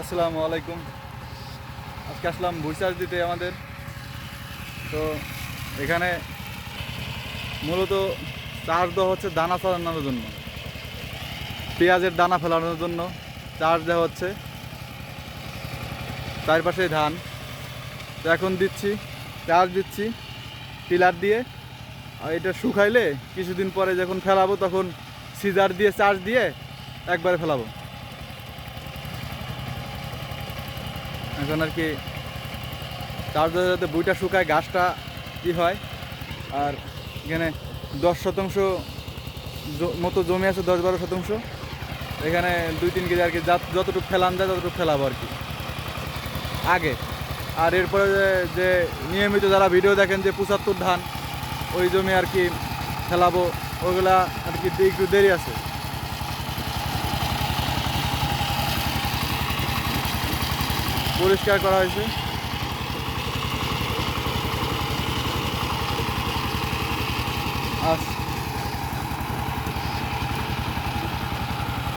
আসসালামু আলাইকুম। আজকে আসলাম ভুই চাষ দিতে আমাদের। তো এখানে মূলত চাষ দেওয়া হচ্ছে দানা ফেলানোর জন্য, পেঁয়াজের দানা ফেলানোর জন্য। চাষ দেওয়া হচ্ছে চারপাশে ধান। তো এখন দিচ্ছি চার্জ দিচ্ছি পিলার দিয়ে। আর এটা শুকাইলে কিছুদিন পরে যখন ফেলাবো তখন সিজার দিয়ে চার্জ দিয়ে একবারে ফেলাবো। এখন আর কি চার যাতে বইটা শুকায় গাছটা ই হয়? আর এখানে দশ শতাংশ মতো জমি আছে, দশ বারো শতাংশ। এখানে দুই তিন কেজি আর কি যতটুকু ফেলান যায় ততটুকু ফেলাবো আর কি। আগে। আর এরপরে যে- যে নিয়মিত যারা ভিডিও দেখেন যে পঁচাত্তর ধান, ওই জমি আর কি ফেলাবো, ওগুলা আর কি একটু দেরি আছে। পরিষ্কার করা হয়েছে। আস